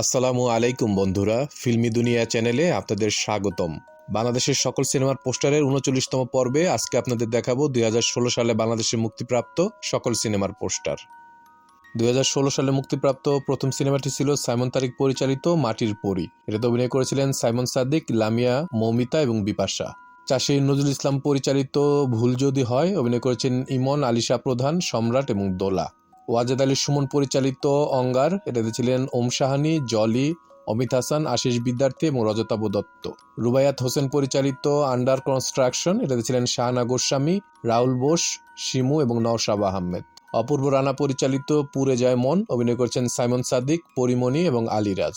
আসসালামু আলাইকুম বন্ধুরা, ফিল্মি দুনিয়া চ্যানেলে আপনাদের স্বাগতম। বাংলাদেশের সকল সিনেমার পোস্টারের উনচল্লিশতম পর্বে আজকে আপনাদের দেখাবো দু হাজার ষোলো সালে বাংলাদেশে মুক্তিপ্রাপ্ত সকল সিনেমার পোস্টার। দু হাজার ষোলো সালে মুক্তিপ্রাপ্ত প্রথম সিনেমাটি ছিল সাইমন তারিক পরিচালিত মাটির পরী। এটাতে অভিনয় করেছিলেন সাইমন সাদিক, লামিয়া, মৌমিতা এবং বিপাশা। চাষী নজরুল ইসলাম পরিচালিত ভুল যদি হয়, অভিনয় করেছেন ইমন, আলিশা প্রধান, সম্রাট এবং দোলা। ওয়াজেদ আলী সুমন পরিচালিত অঙ্গার, এটাতে ছিলেন ওম সাহানি, জলি, অমিত হাসান, আশিস বিদ্যার্থী এবং রজতাব দত্ত। রুবায়াত হোসেন পরিচালিত আন্ডার কনস্ট্রাকশন, এটাতে ছিলেন শাহানা গোস্বামী, রাহুল বোস, শিমু এবং নওশাব আহমেদ। অপূর্ব রানা পরিচালিত পুরে যায় মন, অভিনয় করছেন সাইমন সাদিক, পরিমণি এবং আলিরাজ।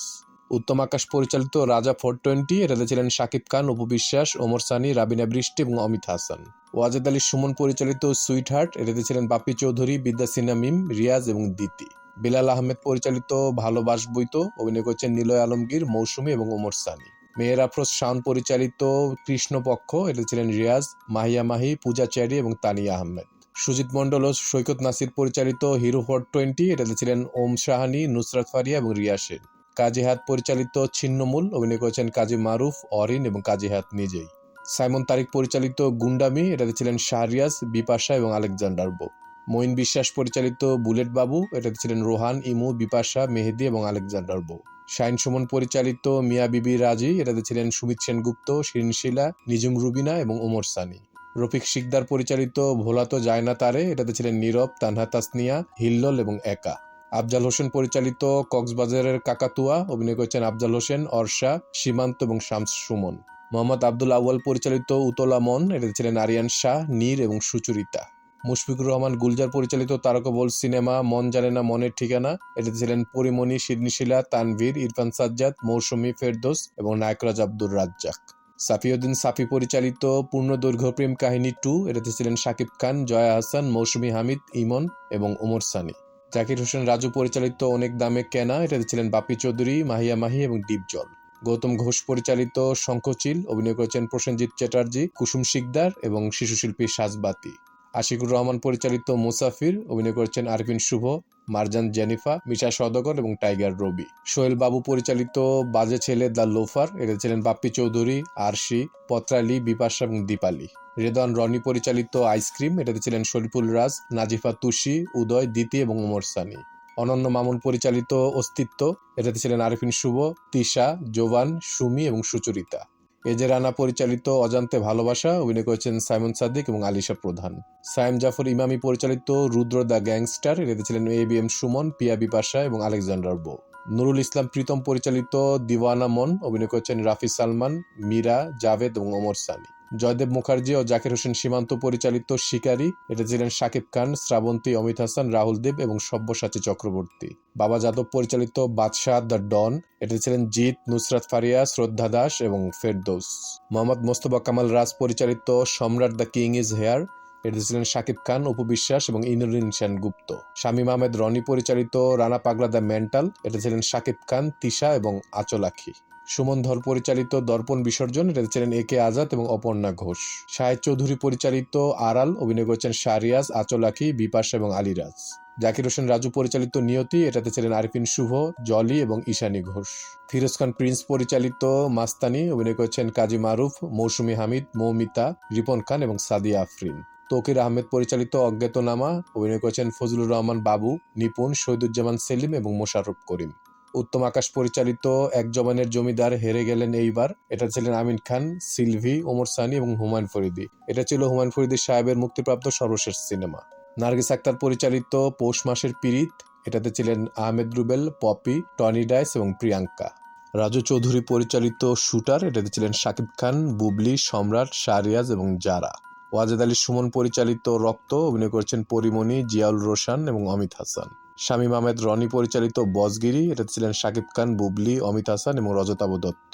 উত্তম আকাশ পরিচালিত রাজা ফোর টোয়েন্টি, এটাতে ছিলেন শাকিব খান উপবিশ্বাস ওমর সানি, রাবিনা বৃষ্টি এবং অমিত হাসান। ওয়াজেদ আলী সুমন পরিচালিত সুইট হার্ট এটাতে ছিলেন বাপি চৌধুরী, বিদ্যা সিনহা মিম, রিয়াজ এবং দিতি বিলাল আহমেদ পরিচালিত ভালোবাস বইতো, অভিনয় করছেন নিলয় আলমগীর, মৌসুমী এবং ওমর সানি। মেয়ের আফরোজ শাওন পরিচালিত কৃষ্ণপক্ষ এটা ছিলেন রিয়াজ, মাহিয়া মাহি, পূজা চ্যারি এবং তানিয়া আহমেদ। সুজিত মণ্ডল ও সৈকত নাসির পরিচালিত হিরো ফোর টোয়েন্টি, এটাতে ছিলেন ওম শাহানি নুসরাত ফারিয়া এবং রিয়া সেন। কাজী হাত পরিচালিত ছিন্নমূল অভিনয় করেছেন কাজী মারুফ, অরিন এবং কাজী হাত নিজেই। সাইমন তারিক পরিচালিত গুন্ডামি, এটাতে ছিলেন শাহরিয়াজ বিপাশা এবং আলেকজান্ডার বো মঈন বিশ্বাস পরিচালিত বুলেট বাবু, এটাতে ছিলেন রোহান, ইমু বিপাশা মেহেদি এবং আলেকজান্ডার বো শাইন সুমন পরিচালিত মিয়া বিবি রাজি, এটাতে ছিলেন সুমিত সেনগুপ্ত শিরিনশিলা নিজুম রুবিনা এবং ওমর সানি। রফিক শিকদার পরিচালিত ভোলাতো জায়না তারে এটাতে ছিলেন নীরব, তানহা তাসনিয়া, হিল্লল এবং একা। আফজাল হোসেন পরিচালিত কক্সবাজারের কাকাতুয়া, অভিনয় করেছেন আফজাল হোসেন, অর্ষা, সীমান্ত এবং শামস সুমন। মোহাম্মদ আব্দুল আউয়াল পরিচালিত উতলা মন, এটাতে ছিলেন আরিয়ান শাহ, নীর এবং সুচরিতা। মুশফিকুর রহমান গুলজার পরিচালিত তারকবল সিনেমা, মন জানে না মনের ঠিকানা, এটাতে ছিলেন পরিমণি সিডনিশিলা তানভীর, ইরফান সাজ্জাদ, মৌসুমী ফেরদোস এবং নায়করাজ আব্দুর রাজ্জাক। সাফিউদ্দিন সাফি পরিচালিত পূর্ণ দৈর্ঘ্য প্রেম কাহিনী টু, এটাতে ছিলেন শাকিব খান, জয়া হাসান, মৌসুমী হামিদ, ইমন এবং ওমর সানি। জাকির হোসেন, রাজু পরিচালিত অনেক দামে কেনা এটাতে ছিলেন বাপি চৌধুরী, মাহিয়া মাহি এবং ডিপজল গৌতম ঘোষ পরিচালিত শঙ্খচিল, অভিনয় করেছেন প্রসেনজিৎ চ্যাটার্জি, কুসুম শিকদার এবং শিশুশিল্পী সাজবাতি আশিকুর রহমান পরিচালিত মুসাফির, অভিনয় করেছেন আরফিন শুভ, মারজান জেনিফা, মিশা সদগর এবং টাইগার রবি। সোহেল বাবু পরিচালিত বাজে ছেলে দ্য লোফার এটা ছিলেন বাপ্পি চৌধুরী, আরশি, পত্রালি, বিপাশা এবং দীপালি। রেদন রনি পরিচালিত আইসক্রিম, এটাতে ছিলেন শরীফুল রাজ, নাজিফা তুষি উদয়, দিতি এবং ওমর সানি। অনন্য মামুন পরিচালিত অস্তিত্ব, এটাতে ছিলেন আরিফিন শুভ, তিশা, জোবান, সুমি এবং সুচরিতা। এজে রানা পরিচালিত অজান্তে ভালোবাসা, অভিনয় করেছেন সাইমন সাদিক এবং আলিশা প্রধান। সাইম জাফর ইমামি পরিচালিত রুদ্র দ্য গ্যাংস্টার, এটাতে ছিলেন A B M Sumon, Piya Bipasha এবং আলেকজান্ডার বো। নুরুল ইসলাম প্রীতম পরিচালিত দিওয়ানা মন, অভিনয় করেছেন রাফি সালমান, মীরা, জাভেদ এবং ওমর সানি। জয়দেব মুখার্জি ও জাকির হোসেন সীমান্ত পরিচালিত শিকারী এটা ছিলেন শাকিব খান, শ্রাবন্তী অমিত হাসান, রাহুল দেব এবং সব্যসাচী চক্রবর্তী। বাবা যাদব পরিচালিত বাদশাহ দ্য ডন এটা ছিলেন জিৎ, নুসরাত ফারিয়া, শ্রদ্ধা দাস এবং ফেরদৌস। মোহাম্মদ মোস্তফা কামাল রাজ পরিচালিত সম্রাট দ্য কিং ইজ হেয়ার এটা ছিলেন শাকিব খান উপবিশ্বাস এবং ইনুরিন সেন গুপ্ত। শামীম আহমেদ রনি পরিচালিত রানা পাগলা দ্য মেন্টাল এটা ছিলেন শাকিব খান, তিশা এবং আচলাখি সুমন ধর পরিচালিত দর্পণ বিসর্জন এটাতে ছিলেন এ কে আজাদ এবং অপর্ণা ঘোষ। শাহেদ চৌধুরী পরিচালিত আড়াল অভিনয় করেছেন শারিয়াজ আচলাখি, বিপাশা এবং আলিরাজ। জাকির হোসেন রাজু পরিচালিত নিয়তি, এটাতে ছিলেন আরিফিন শুভ, জলি এবং ঈশানী ঘোষ। ফিরোজ খান প্রিন্স পরিচালিত মাস্তানি অভিনয় করেছেন কাজী মারুফ, মৌসুমী হামিদ, মৌমিতা, রিপন খান এবং সাদিয়া আফরিন। তকির আহমেদ পরিচালিত অজ্ঞাতনামা অভিনয় করেছেন ফজলুর রহমান বাবু, নিপুণ, শহীদুজ্জামান সেলিম এবং মোশাররফ করিম। উত্তম আকাশ পরিচালিত এক জবানের জমিদার হেরে গেলেন এইবার। এটা ছিলেন আমিন খান, সিলভি, ওমর সানি এবং হুমায়ুন ফরিদি। এটা ছিল হুমায়ুন ফরিদি সাহেবের মুক্তিপ্রাপ্ত সর্বশেষ সিনেমা। নার্গিস আক্তার পরিচালিত পৌষ মাসের পিরিত, এটাতে ছিলেন আহমেদ রুবেল, পপি, টনি ডাইস এবং প্রিয়াঙ্কা। রাজু চৌধুরী পরিচালিত শুটার, এটাতে ছিলেন শাকিব খান, বুবলি, সম্রাট, শাহরিয়াজ এবং জারা। ওয়াজেদ আলী সুমন পরিচালিত রক্ত, অভিনয় করেছেন পরিমণি, জিয়াউল রোশান এবং অমিত হাসান। শামীম আহমেদ, রনি পরিচালিত বসগিরি এটা ছিলেন শাকিব খান, বুবলি, অমিত হাসান এবং রজতাব দত্ত।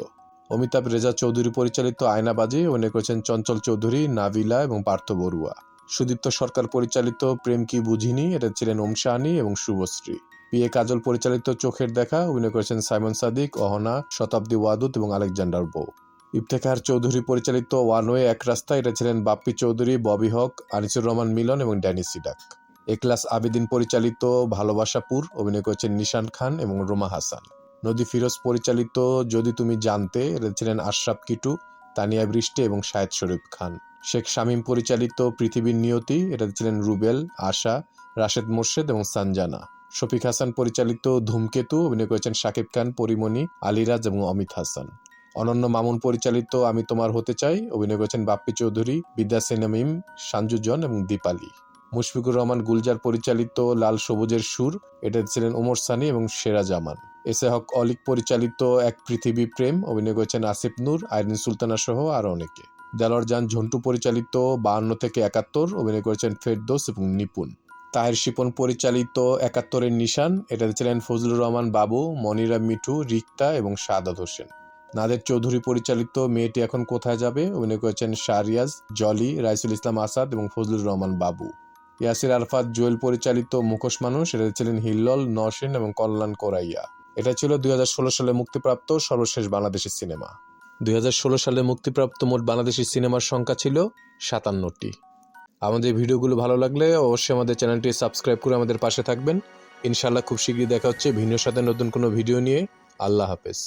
অমিতাভ রেজা চৌধুরী পরিচালিত আয়নাবাজি, অভিনয় করেছেন চঞ্চল চৌধুরী নাভিলা এবং পার্থ বড়ুয়া। সুদীপ্ত সরকার পরিচালিত প্রেম কি বুঝিনি এটা ছিলেন ওম শাহানি এবং শুভশ্রী। পি এ কাজল পরিচালিত চোখের দেখা, অভিনয় করেছেন সাইমন সাদিক, অহনা, শতাব্দী ওয়াদুত এবং আলেকজান্ডার বউ। ইফতেখার চৌধুরী পরিচালিত ওয়ান ওয়ে এক রাস্তা এটা ছিলেন বাপ্পি চৌধুরী, ববি হক, আনিসুর রহমান মিলন এবং ড্যানি সিডাক। এক্লাস আবেদিন পরিচালিত ভালোবাসাপুর, অভিনয় করেছেন নিশান খান এবং রোমা হাসান। নদী ফিরোজ পরিচালিত যদি তুমি জানতে ছিলেন আশরাফ কিটু, তানিয়া বৃষ্টি এবং শাহেদ শরীফ খান। শেখ শামীম পরিচালিত পৃথিবীর নিয়তি, এটা ছিলেন রুবেল, আশা, রাশেদ মোর্শেদ এবং সানজানা। শফিক হাসান পরিচালিত ধূমকেতু, অভিনয় করেছেন শাকিব খান, পরিমণি, আলিরাজ এবং অমিত হাসান। অনন্য মামুন পরিচালিত আমি তোমার হতে চাই, অভিনয় করেছেন বাপ্পি চৌধুরী, বিদ্যা সিনেমিম সঞ্জুজন এবং দীপালি। মুশফিকুর রহমান গুলজার পরিচালিত লাল সবুজের সুর এটা ছিলেন ওমর সানি এবং সেরা জামান। এসে হক অলিক পরিচালিত এক পৃথিবী প্রেম, অভিনয় করেছেন আসিফ নূর, আইরিন সুলতানা সহ আরও অনেকে। দেলোয়ার জান ঝন্টু পরিচালিত বাহান্ন থেকে একাত্তর, অভিনয় করেছেন ফেরদোস এবং নিপুণ। তাহের শিপন পরিচালিত একাত্তরের নিশান, এটাতে ছিলেন ফজলুর রহমান বাবু, মনিরা মিঠু, রিক্তা এবং সাদাত হোসেন। নাদের চৌধুরী পরিচালিত মেয়েটি এখন কোথায় যাবে? অভিনয় করেছেন শাহরিয়াজ, জলি, রাইসুল ইসলাম আসাদ এবং ফজলুর রহমান বাবু। ইয়াসির আরফাত জুয়েল পরিচালিত মুখোশ মানুষ এটা ছিলেন হিল্লল নসেন এবং কল্যাণ কোরাইয়া। এটা ছিল দুই হাজার ষোলো সালে মুক্তিপ্রাপ্ত সর্বশেষ বাংলাদেশি সিনেমা। দুই হাজার ষোলো সালে মুক্তিপ্রাপ্ত মোট বাংলাদেশি সিনেমার সংখ্যা ছিল সাতান্নটি। আমাদের ভিডিওগুলো ভালো লাগলে অবশ্যই আমাদের চ্যানেলটি সাবস্ক্রাইব করে আমাদের পাশে থাকবেন। ইনশাল্লাহ খুব শীঘ্রই দেখা হচ্ছে ভিন্ন সাথে নতুন কোনো ভিডিও নিয়ে। আল্লাহ হাফেজ।